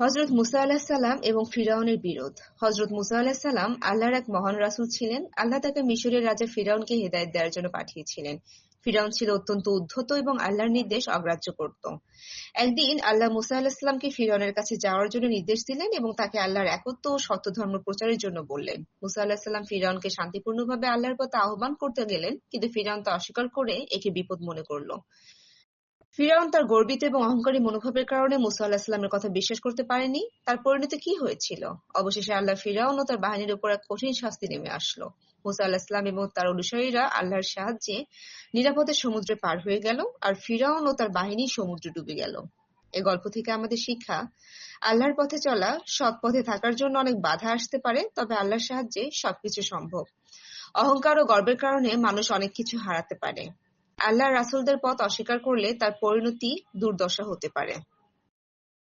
হযরত মুসা আলাইহিসসালাম এবং ফিরআউনের বিরোধ হযরত মুসা আলাইহিসসালাম আল্লাহর এক মহান রাসূল ছিলেন। আল্লাহ তাকে মিশরের রাজা ফিরআউনকে হিদায়াত দেওয়ার জন্য পাঠিয়েছিলেন। ফিরআউন ছিল অত্যন্ত উদ্ধত এবং আল্লাহর নির্দেশ অগ্রাহ্য করত। একদিন আল্লাহ মুসা আলাইহিসসালামকে ফিরআউনের কাছে যাওয়ার জন্য নির্দেশ দিলেন এবং তাকে আল্লাহর একত্ব ও সত্য ধর্ম প্রচারের জন্য বললেন। মুসা আলাইহিসসালাম ফিরাউনকে শান্তিপূর্ণভাবে আল্লাহর পথে আহ্বান করতে গেলেন, কিন্তু ফিরাউন তা অস্বীকার করে একে বিপদ মনে করল। ফিরআউন তার গর্বিত এবং অহংকারী মনোভাবের কারণে মুসা আলাহিসাল্লামের কথা বিশ্বাস করতে পারেনি। তার পরিণতি কি হয়েছিল? অবশেষে আল্লাহ ফিরআউন ও তার বাহিনীর উপর এক কঠিন শাস্তি নেমে আসলো। মুসা আলাহিসাল্লাম এবং তার অনুসারীরা আল্লাহর সাহায্যে নিরাপদে সমুদ্রে পার হয়ে গেল আর ফিরআউন ও তার বাহিনী সমুদ্রে ডুবে গেল। এ গল্প থেকে আমাদের শিক্ষা, আল্লাহর পথে চলা সৎ পথে থাকার জন্য অনেক বাধা আসতে পারে, তবে আল্লাহর সাহায্যে সবকিছু সম্ভব। অহংকার ও গর্বের কারণে মানুষ অনেক কিছু হারাতে পারে। আল্লাহর রাসূলদের পথ অস্বীকার করলে তার পরিণতি দুর্দশা হতে পারে।